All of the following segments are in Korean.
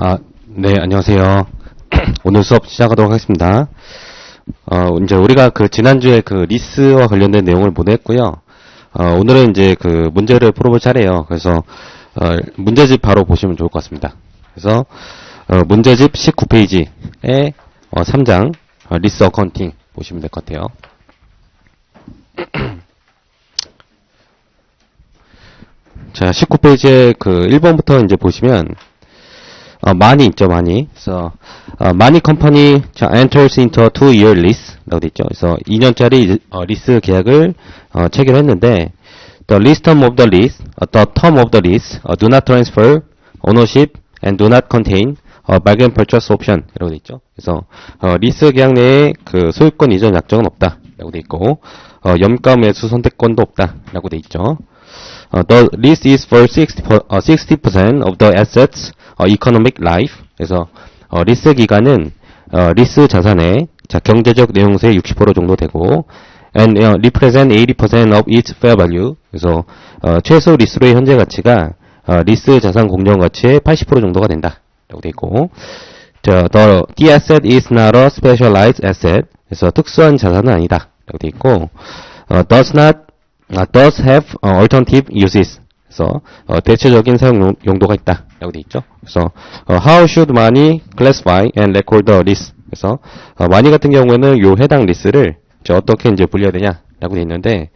아, 네, 안녕하세요. 오늘 수업 시작하도록 하겠습니다. 어, 이제 우리가 그 지난주에 그 리스와 관련된 내용을 보냈고요. 어, 오늘은 이제 그 문제를 풀어볼 차례예요. 그래서 어, 문제집 바로 보시면 좋을 것 같습니다. 그래서 어, 문제집 19페이지에 어, 3장 어, 리스 어카운팅 보시면 될 것 같아요. 자, 19페이지에 그 1번부터 이제 보시면 어, 많이 있죠, 많이. 그래서 어, 많이 컴퍼니 자, enters into a two-year lease라고 돼 있죠. 그래서 2년짜리 어, 리스 계약을 어, 체결했는데 the lease term of the lease, uh, the term of the lease uh, do not transfer ownership and do not contain 어, bargain purchase option 이라고 돼 있죠. 그래서 어, 리스 계약 내에 그 소유권 이전 약정은 없다라고 돼 있고 어, 염가 매수 선택권도 없다라고 돼 있죠. 어, the lease is for 60, per- 어, 60% of the assets 어, economic life. 그래서 어, 리스 기간은 어, 리스 자산의 자, 경제적 내용세의 60% 정도 되고 and 어, represent 80% of its fair value. 그래서 어, 최소 리스로의 현재 가치가 어, 리스 자산 공정 가치의 80% 정도가 된다. 라고 돼 있고 자, the, the asset is not a specialized asset. 그래서 특수한 자산은 아니다. 라고 돼 있고 어, does not 아, does have 어, alternative uses. 그래서 어, 대체적인 사용 용- 용도가 있다라고 돼 있죠. 그래서 어, how should money classify and record the list. 그래서 어, money 같은 경우에는 요 해당 리스를 이제 어떻게 이제 분류해야 되냐라고 돼 있는데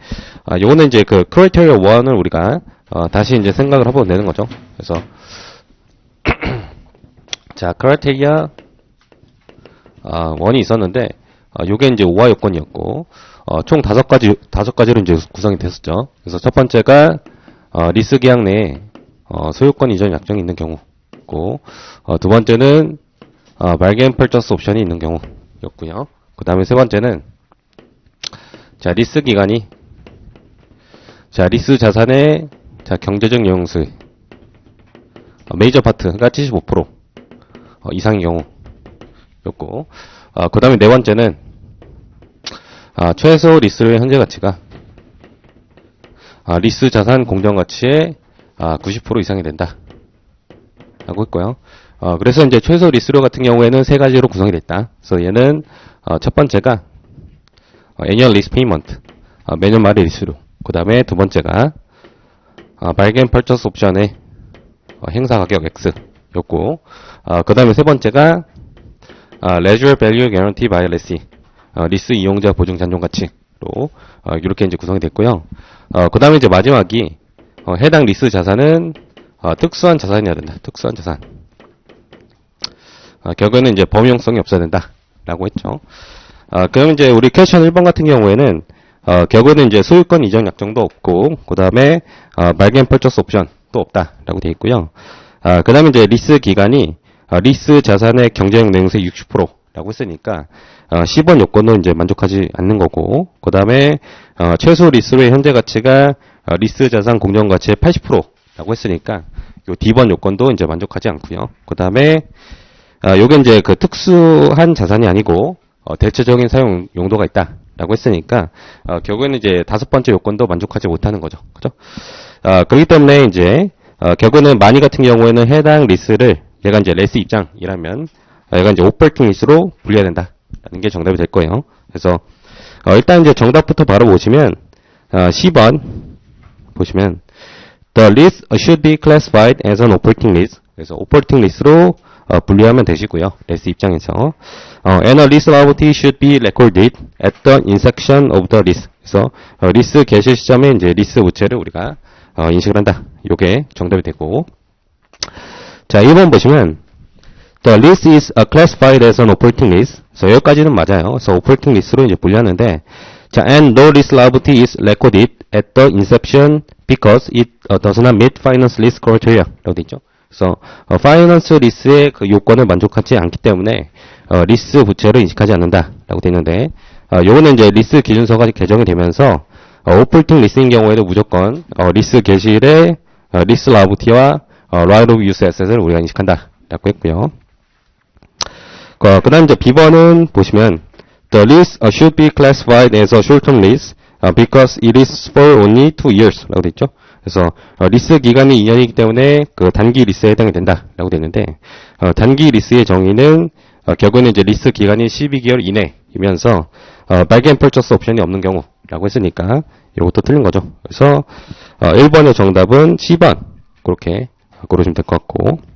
아, 요거는 이제 그 criteria 1을 우리가 어, 다시 이제 생각을 해보면 되는 거죠. 그래서 자 criteria 아, 원이 있었는데, 아, 요게 이제 5화 요건이었고, 어, 총 다섯 가지, 다섯 가지로 이제 구성이 됐었죠. 그래서 첫 번째가, 어, 리스 계약 내에, 어, 소유권 이전 약정이 있는 경우고, 어, 두 번째는, 어, 말겐 펄처스 옵션이 있는 경우였고요. 그 다음에 세 번째는, 자, 리스 기간이, 자, 리스 자산의, 자, 경제적 영수, 어, 메이저 파트가 75% 어, 이상의 경우, 였고, 어, 그 다음에 네 번째는, 아, 최소 리스의 현재 가치가, 아, 리스 자산 공정 가치의, 아, 90% 이상이 된다. 라고 했고요. 어, 그래서 이제 최소 리스료 같은 경우에는 세 가지로 구성이 됐다. 그래서 얘는, 어, 첫 번째가, 어, annual lease payment. 어, 매년 말의 리스료. 그 다음에 두 번째가, 아, 발견 펄처스 옵션의, 어, 행사 가격 X. 였고, 어, 그 다음에 세 번째가, 아, leisure value guarantee by lessee. 어, 리스 이용자 보증 잔존 가치로 어, 이렇게 이제 구성이 됐고요. 어, 그 다음에 이제 마지막이 어, 해당 리스 자산은 어, 특수한 자산이어야 된다. 특수한 자산. 어, 결국에는 이제 범용성이 없어야 된다라고 했죠. 어, 그럼 이제 우리 퀘션 1번 같은 경우에는 어, 결국에는 이제 소유권 이전 약정도 없고 그 다음에 어, 말겐 펄처스 옵션도 없다라고 되어 있고요. 아, 그다음에 이제 리스 기간이 어, 리스 자산의 경제적 내용세 60%라고 했으니까 어, 10원 요건도 이제 만족하지 않는 거고 그 다음에 어, 최소 리스로의 현재 가치가 어, 리스 자산 공정 가치의 80%라고 했으니까 요 D번 요건도 이제 만족하지 않고요. 그 다음에 아, 요게 이제 그 특수한 자산이 아니고 어, 대체적인 사용 용도가 있다 라고 했으니까 어, 결국에는 이제 다섯 번째 요건도 만족하지 못하는 거죠. 그죠? 아, 그렇기 때문에 이제 어, 결국에는 마니 같은 경우에는 해당 리스를 얘가 이제 레스 입장이라면 어, 얘가 이제 오퍼팅 리스로 분류해야 된다라는 게 정답이 될 거예요. 그래서 어, 일단 이제 정답부터 바로 보시면 어, 10번 보시면 The lease should be classified as an operating lease. 그래서 operating lease로 어, 분류하면 되시고요. 레스 입장에서 어, and a lease liability should be recorded at the inception of the lease. 그래서 어, 리스 개시 시점에 이제 리스 부채를 우리가 어, 인식을 한다. 요게 정답이 되고 자 1번 보시면 The lease is uh, classified as an operating lease. 그래서 여기까지는 맞아요. 그래서 operating lease로 이제 분류하는데, 자, and no lease liability is recorded at the inception because it uh, does not meet finance lease criteria. 라고 돼 있죠. 그래서 어, 파이낸스 리스의 그 요건을 만족하지 않기 때문에 어, 리스 부채를 인식하지 않는다라고 돼 있는데, 어, 요거는 이제 리스 기준서가 개정이 되면서 어, 오플팅 리스인 경우에도 무조건 어, 리스 개시일에 어, 리스 라부티와 어, right of use asset을 우리가 인식한다 라고 했고요. 어, 그 다음 이제 B번은 보시면 The lease uh, should be classified as a short-term lease uh, because it is for only two years 라고 돼 있죠. 그래서 어, 리스 기간이 2년이기 때문에 그 단기 리스에 해당이 된다라고 되는데 어, 단기 리스의 정의는 어, 결국에는 이제 리스 기간이 12개월 이내이면서 어, 말겐 펄처스 옵션이 없는 경우라고 했으니까 이것도 틀린 거죠. 그래서 어, 1번의 정답은 10번 그렇게 그러시면 될것 같고.